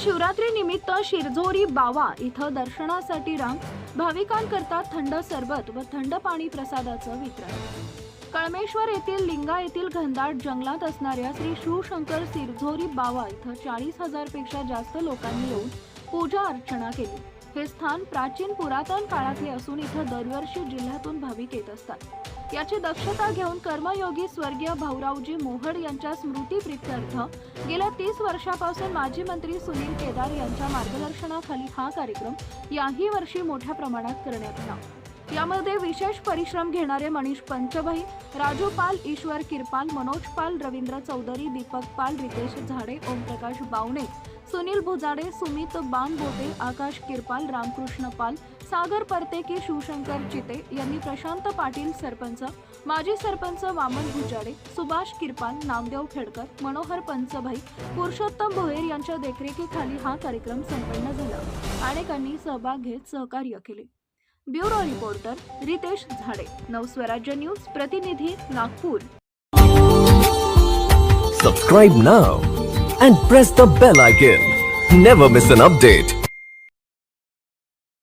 महाशिवरात्री निमित्त शिरझोरी बावा इथं दर्शनासाठी रांग भाविकांकरता थंड सरबत व थंड पाणी प्रसादाचं वितरण. कळमेश्वर येथील लिंगा येथील घनदाट जंगलात असणाऱ्या श्री शिवशंकर सिरझोरी बावा इथं चाळीस हजारपेक्षा जास्त लोकांनी येऊन पूजा अर्चना केली. हे स्थान प्राचीन पुरातन काळातले असून इथं दरवर्षी जिल्ह्यातून भाविक येत असतात. याची दक्षता घेऊन कर्मयोगी स्वर्गीय भाऊरावजी मोहड यांच्या स्मृती प्रित्यर्थ गेल्या तीस वर्षापासून माजी मंत्री सुनील केदार यांच्या मार्गदर्शनाखाली हा कार्यक्रम याही वर्षी मोठ्या प्रमाणात करण्यात आला. यामध्ये विशेष परिश्रम घेणारे मनीष पंचभाई राजू पाल ईश्वर किरपाल मनोज पाल रवींद्र चौधरी दीपक पाल रितेश झाडे ओमप्रकाश बावणे सुनील भुजाडे सुमित बानबोटे आकाश किरपाल रामकृष्ण पाल सागर परतेकी शिवशंकर चिते यांनी प्रशांत पाटील सरपंच माजी सरपंच वामन भुजाडे सुभाष किरपाल नामदेव खेडकर मनोहर पंचभाई पुरुषोत्तम भोयर यांच्या देखरेखीखाली हा कार्यक्रम संपन्न झाला. अनेकांनी सहभाग घेत सहकार्य केले. ब्युरो रिपोर्टर रितेश झाडे नवस्वराज्य न्यूज प्रतिनिधी Nagpur Subscribe now and press the bell icon. Never miss an update.